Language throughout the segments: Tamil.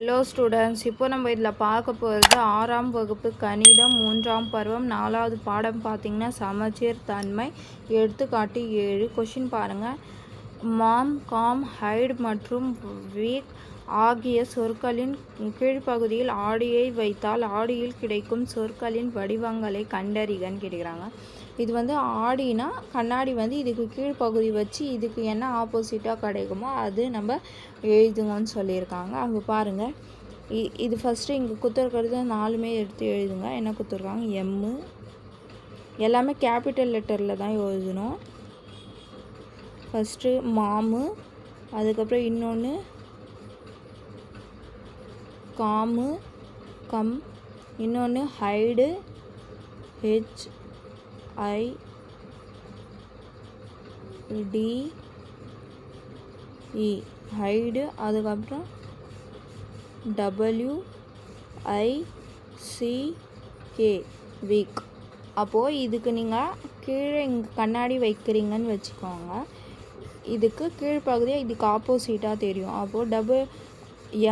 ஹலோ ஸ்டூடெண்ட்ஸ் இப்போ நம்ம இதில் பார்க்க போகிறது ஆறாம் வகுப்பு கணிதம் மூன்றாம் பருவம் நாலாவது பாடம் பார்த்திங்கன்னா சமச்சீர் தன்மை எடுத்துக்காட்டு ஏழு. கொஷின் பாருங்கள் மாம் காம் ஹைட் மற்றும் வீக் ஆகிய சொற்களின் கீழ்ப்பகுதியில் ஆடியை வைத்தால் ஆடியில் கிடைக்கும் சொற்களின் வடிவங்களை கண்டறிகன்னு கேட்குறாங்க இது வந்து ஆடினா கண்ணாடி வந்து இதுக்கு கீழ்ப்பகுதி வச்சு இதுக்கு என்ன ஆப்போசிட்டாக கிடைக்குமோ அது நம்ம எழுதுங்கன்னு சொல்லியிருக்காங்க. அங்கே பாருங்கள் இது ஃபஸ்ட்டு இங்கே குத்துருக்கிறது நாலுமே எடுத்து எழுதுங்க. என்ன குத்துருக்காங்க? எம்மு எல்லாமே கேபிட்டல் லெட்டரில் தான் எழுதணும். ஃபஸ்ட்டு மாமு அதுக்கப்புறம் இன்னொன்று காமு கம் இன்னொன்று hide H I D E. Hide அதுக்கப்புறம் W I C K wick. அப்போது இதுக்கு நீங்கள் கீழே இங்கே கண்ணாடி வைக்கிறீங்கன்னு வச்சுக்கோங்க. இதுக்கு கீழ்ப்பகுதியாக இதுக்கு ஆப்போசிட்டாக தெரியும். அப்போது டபுள்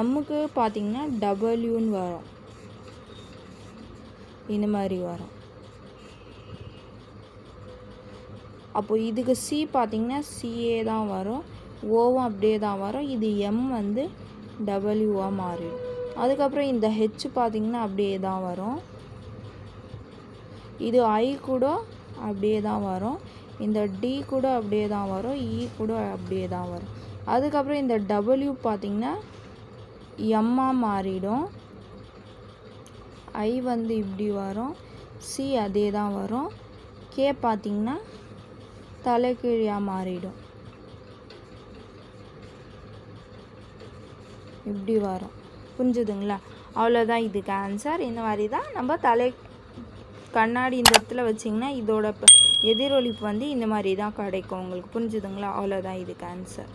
எம்முக்கு பார்த்தீங்கன்னா டபுள்யூன்னு வரும். இந்த மாதிரி வரும். அப்போ இதுக்கு சி பார்த்தீங்கன்னா சிஏ தான் வரும். ஓவும் அப்படியே தான் வரும். இது எம் வந்து டபுள்யூவாக மாறிடும். அதுக்கப்புறம் இந்த ஹெச் பார்த்தீங்கன்னா அப்படியே தான் வரும். இது ஐ கூட அப்படியே தான் வரும். இந்த டி கூட அப்படியே தான் வரும் இ கூட அப்படியே தான் வரும். அதுக்கப்புறம் இந்த டபுள்யூ பார்த்தீங்கன்னா எம்மாக மாறிடும். ஐ வந்து இப்படி வரும் சி அதே தான் வரும். கே பார்த்தீங்கன்னா தலைகீழியாக மாறிடும். இப்படி வரும். புரிஞ்சுதுங்களா? அவ்வளோதான் இதுக்கு ஆன்சர் இந்த மாதிரி தான் நம்ம தலை கண்ணாடி இந்த இடத்துல வச்சிங்கன்னா இதோட எதிரொலிப்பு வந்து இந்த மாதிரி தான் கிடைக்கும். உங்களுக்கு புரிஞ்சுதுங்களா? அவ்வளோதான் இதுக்கு ஆன்சர்